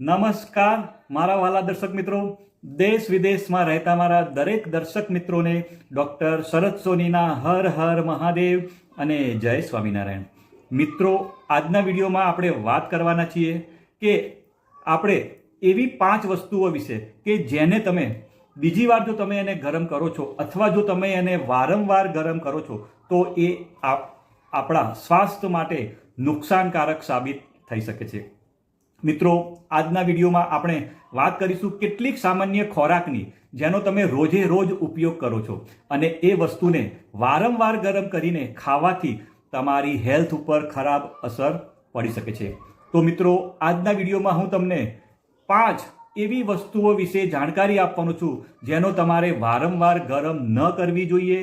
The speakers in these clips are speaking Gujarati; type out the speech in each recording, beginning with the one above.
નમસ્કાર, મારા વાલા દર્શક મિત્રો. દેશ વિદેશમાં રહેતા મારા દરેક દર્શક મિત્રોને ડૉક્ટર શરદ સોનીના હર હર મહાદેવ અને જય સ્વામિનારાયણ. મિત્રો, આજના વિડીયોમાં આપણે વાત કરવાના છીએ કે આપણે એવી પાંચ વસ્તુઓ વિશે કે જેને તમે બીજી વાર જો તમે એને ગરમ કરો છો અથવા જો તમે એને વારંવાર ગરમ કરો છો, તો એ આપ- આપણા સ્વાસ્થ્ય માટે નુકસાનકારક સાબિત થઈ શકે છે. મિત્રો, આજના વિડીયોમાં આપણે વાત કરીશું કેટલીક સામાન્ય ખોરાકની, જેનો તમે રોજે રોજ ઉપયોગ કરો છો. અને એ વસ્તુને વારંવાર ગરમ કરીને ખાવાથી તમારી હેલ્થ ઉપર ખરાબ અસર પડી શકે છે. તો મિત્રો, આજના વિડીયોમાં હું તમને પાંચ એવી વસ્તુઓ વિશે જાણકારી આપવાનું છું, જેનો તમારે વારંવાર ગરમ ન કરવી જોઈએ.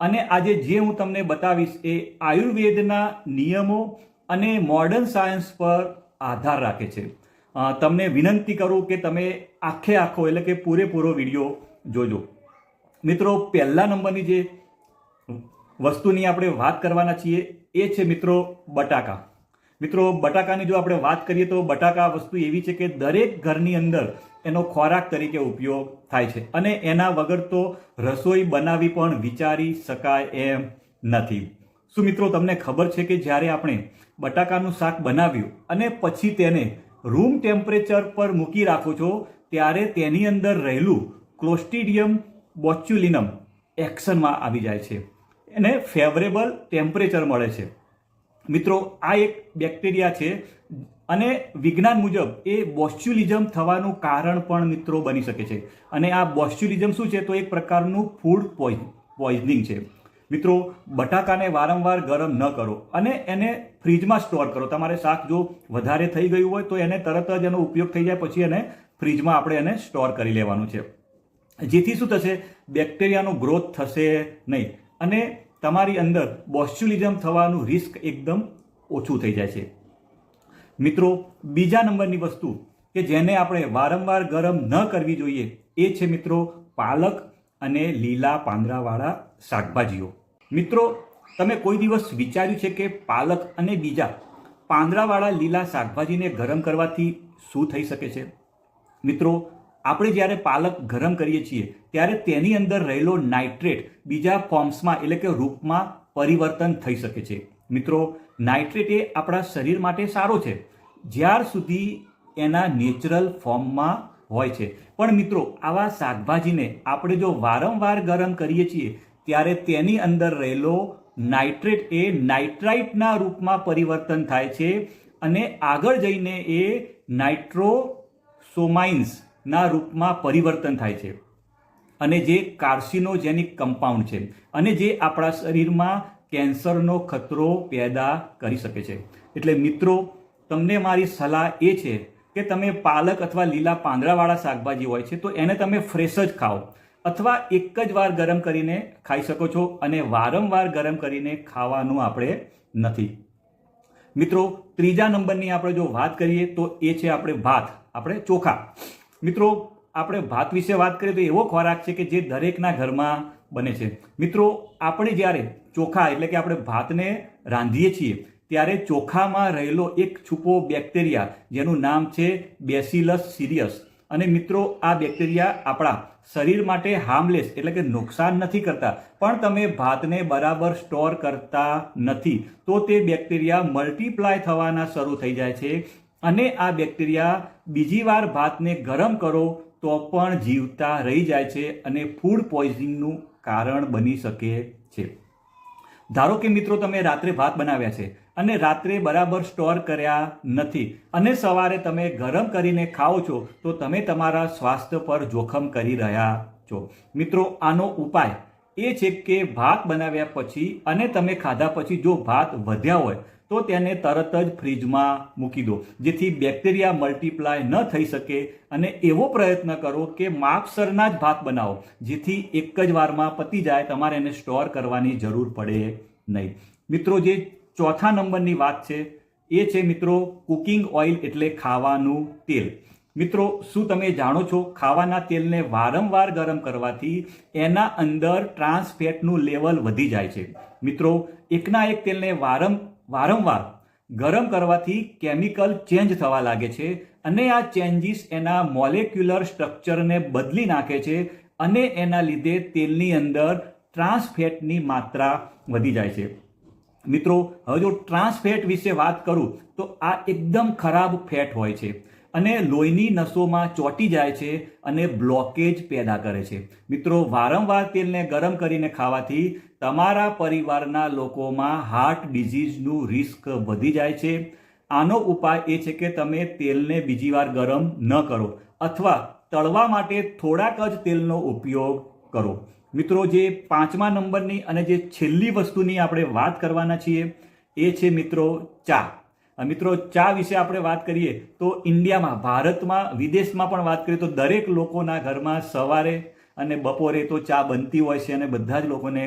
અને આજે જે હું તમને બતાવીશ એ આયુર્વેદના નિયમો અને મોડર્ન સાયન્સ પર આધાર રાખે છે. તમને વિનંતી કરું કે તમે આખે આખો, એટલે કે પૂરેપૂરો વીડિયો જોજો. મિત્રો, પહેલા નંબરની જે વસ્તુની આપણે વાત કરવાના છીએ એ છે મિત્રો બટાકા. મિત્રો, બટાકાની જો આપણે વાત કરીએ તો બટાકા વસ્તુ એવી છે કે દરેક ઘરની અંદર એનો ખોરાક તરીકે ઉપયોગ થાય છે. અને એના વગર તો રસોઈ બનાવી પણ વિચારી શકાય એમ નથી. શું મિત્રો, તમને ખબર છે કે જ્યારે આપણે બટાકાનું શાક બનાવ્યું અને પછી તેને રૂમ ટેમ્પરેચર પર મૂકી રાખો છો, ત્યારે તેની અંદર રહેલું ક્લોસ્ટિડિયમ બોચ્યુલિનમ એક્શનમાં આવી જાય છે. એને ફેવરેબલ ટેમ્પરેચર મળે છે. મિત્રો, આ એક બેક્ટેરિયા છે અને વિજ્ઞાન મુજબ એ બોસ્ચ્યુલિઝમ થવાનું કારણ પણ મિત્રો બની શકે છે. અને આ બોસ્ચ્યુલિઝમ શું છે? તો એક પ્રકારનું ફૂડ પોઈઝનિંગ છે. મિત્રો, બટાકાને વારંવાર ગરમ ન કરો અને એને ફ્રીજમાં સ્ટોર કરો. તમારે શાક જો વધારે થઈ ગયું હોય તો એને તરત જ એનો ઉપયોગ થઈ જાય, પછી એને ફ્રીજમાં આપણે એને સ્ટોર કરી લેવાનું છે. જેથી શું થશે? બેક્ટેરિયાનો ગ્રોથ થશે નહીં અને તમારી અંદર બોસ્ચ્યુલિઝમ થવાનું રિસ્ક એકદમ ઓછું થઈ જાય છે. મિત્રો, બીજા નંબરની વસ્તુ કે જેને આપણે વારંવાર ગરમ ન કરવી જોઈએ એ છે મિત્રો, પાલક અને લીલા પાંદડાવાળા શાકભાજીઓ. મિત્રો, તમે કોઈ દિવસ વિચાર્યું છે કે પાલક અને બીજા પાંદડાવાળા લીલા શાકભાજીને ગરમ કરવાથી શું થઈ શકે છે? મિત્રો, આપણે જ્યારે પાલક ગરમ કરીએ છીએ, ત્યારે તેની અંદર રહેલો નાઇટ્રેટ બીજા ફોર્મ્સમાં એટલે કે રૂપમાં પરિવર્તન થઈ શકે છે. મિત્રો, નાઇટ્રેટ એ આપણા શરીર માટે સારો છે. જ્યાર સુધી એના નેચરલ ફોર્મમાં હોય છે. પણ મિત્રો, આવા શાકભાજીને આપણે જો વારંવાર ગરમ કરીએ છીએ ત્યારે તેની અંદર રહેલો નાઇટ્રેટ એ નાઇટ્રાઇટના રૂપમાં પરિવર્તન થાય છે અને આગળ જઈને એ નાઇટ્રોસોમાઇન્સના રૂપમાં પરિવર્તન થાય છે. અને જે કાર્સિનોજેનિક કમ્પાઉન્ડ છે અને જે આપણા શરીરમાં કેન્સરનો ખતરો પેદા કરી શકે છે. એટલે મિત્રો, તમને મારી સલાહ એ છે કે તમે પાલક અથવા લીલા પાંદડાવાળા શાકભાજી હોય છે તો એને તમે ફ્રેશ જ ખાઓ. અથવા એક જ વાર ગરમ કરીને ખાઈ શકો છો અને વારંવાર ગરમ કરીને ખાવાનું આપણે નથી. મિત્રો, ત્રીજા નંબરની આપણે જો વાત કરીએ તો એ છે આપણે ભાત, આપણે ચોખા. મિત્રો, આપણે ભાત વિશે વાત કરીએ તો એવો ખોરાક છે કે જે દરેકના ઘરમાં બને છે. મિત્રો, આપણે જ્યારે ચોખા એટલે કે આપણે ભાતને રાંધીએ છીએ, ત્યારે ચોખામાં રહેલો એક છુપો બેક્ટેરિયા, જેનું નામ છે બેસિલસ સિરિયસ. અને મિત્રો, આ બેક્ટેરિયા આપણા શરીર માટે હાર્મલેસ એટલે કે નુકસાન નથી કરતા. પણ તમે ભાતને બરાબર સ્ટોર કરતા નથી, તો તે બેક્ટેરિયા મલ્ટીપ્લાય થવાના શરૂ થઈ જાય છે. અને આ બેક્ટેરિયા બીજી વાર ભાતને ગરમ કરો, તો પણ જીવતા રહી જાય છે અને ફૂડ પોઈઝનિંગનું કારણ બની શકે છે. ધારો કે મિત્રો તમે રાત્રે ભાત બનાવ્યા છે અને રાત્રે બરાબર સ્ટોર કર્યા નથી અને સવારે તમે ગરમ કરીને ખાઓ છો, તો તમે તમારા સ્વાસ્થ્ય પર જોખમ કરી રહ્યા છો. મિત્રો, આનો ઉપાય એ છે કે ભાત બનાવ્યા પછી અને તમે ખાધા પછી જો ભાત વધ્યા હોય, તો તેને તરત જ ફ્રીજમાં મૂકી દો, જેથી બેક્ટેરિયા મલ્ટીપ્લાય ન થઈ શકે. અને એવો પ્રયત્ન કરો કે માપસરના જ ભાત બનાવો, જેથી એક જ વારમાં પતી જાય, તમારે એને સ્ટોર કરવાની જરૂર પડે નહીં. મિત્રો, જે ચોથા નંબરની વાત છે, એ છે મિત્રો, કુકિંગ ઓઇલ એટલે ખાવાનું તેલ. મિત્રો, શું તમે જાણો છો ખાવાના તેલને વારંવાર ગરમ કરવાથી એના અંદર ટ્રાન્સ ફેટનું લેવલ વધી જાય છે? મિત્રો, એકના એક તેલને વારં વારંવાર ગરમ કરવાથી કેમિકલ ચેન્જ થવા લાગે છે અને આ ચેન્જીસ એના મોલેક્યુલર સ્ટ્રક્ચરને બદલી નાખે છે અને એના લીધે તેલની અંદર ટ્રાન્સફેટની માત્રા વધી જાય છે. મિત્રો, હવે જો ટ્રાન્સફેટ વિશે વાત કરું તો આ એકદમ ખરાબ ફેટ હોય છે. અને લોહીની નસોમાં ચોંટી જાય છે અને બ્લોકેજ પેદા કરે છે. મિત્રો, વારંવાર તેલને ગરમ કરીને ખાવાથી તમારા પરિવારના લોકોમાં હાર્ટ ડિઝીઝનું રિસ્ક વધી જાય છે. આનો ઉપાય એ છે કે તમે તેલને બીજી વાર ગરમ ન કરો અથવા તળવા માટે થોડાક જ તેલનો ઉપયોગ કરો. મિત્રો, જે પાંચમા નંબરની અને જે છેલ્લી વસ્તુની આપણે વાત કરવાના છીએ એ છે, મિત્રો, ચા. મિત્રો, ચા વિશે આપણે વાત કરીએ તો ઇન્ડિયામાં, ભારતમાં, વિદેશમાં પણ વાત કરીએ તો દરેક લોકોના ઘરમાં સવારે અને બપોરે તો ચા બનતી હોય છે અને બધા જ લોકોને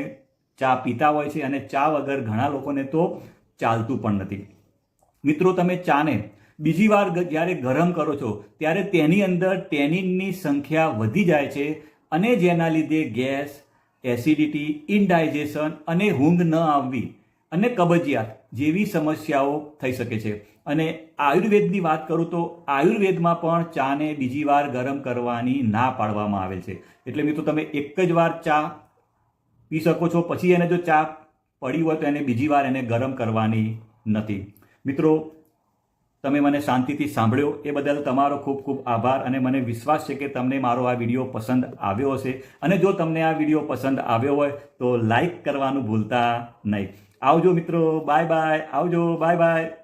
ચા પીતા હોય છે અને ચા વગર ઘણા લોકોને તો ચાલતું પણ નથી. મિત્રો, તમે ચાને બીજી વાર જ્યારે ગરમ કરો છો, ત્યારે તેની અંદર ટેનિનની સંખ્યા વધી જાય છે અને જેના લીધે ગેસ, એસિડિટી ઇનડાઇજેશન અને ઊંઘ ન આવવી અને કબજિયાત જેવી સમસ્યાઓ થઈ શકે છે. અને આયુર્વેદની વાત કરું તો આયુર્વેદમાં પણ ચાને બીજી વાર ગરમ કરવાની ના પાડવામાં આવેલ છે. એટલે મિત્રો તમે એક જ વાર ચા પી શકો છો. પછી એને જો ચા પડી હોય તો એને બીજી વાર એને ગરમ કરવાની નથી. મિત્રો, તમે મને શાંતિથી સાંભળ્યો એ બદલ તમારો ખૂબ ખૂબ આભાર અને મને વિશ્વાસ છે કે તમને મારો આ વીડિયો પસંદ આવ્યો હશે. અને જો તમને આ વીડિયો પસંદ આવ્યો હોય તો લાઈક કરવાનું ભૂલતા નહીં. આવજો મિત્રો બાય બાય આવજો બાય બાય.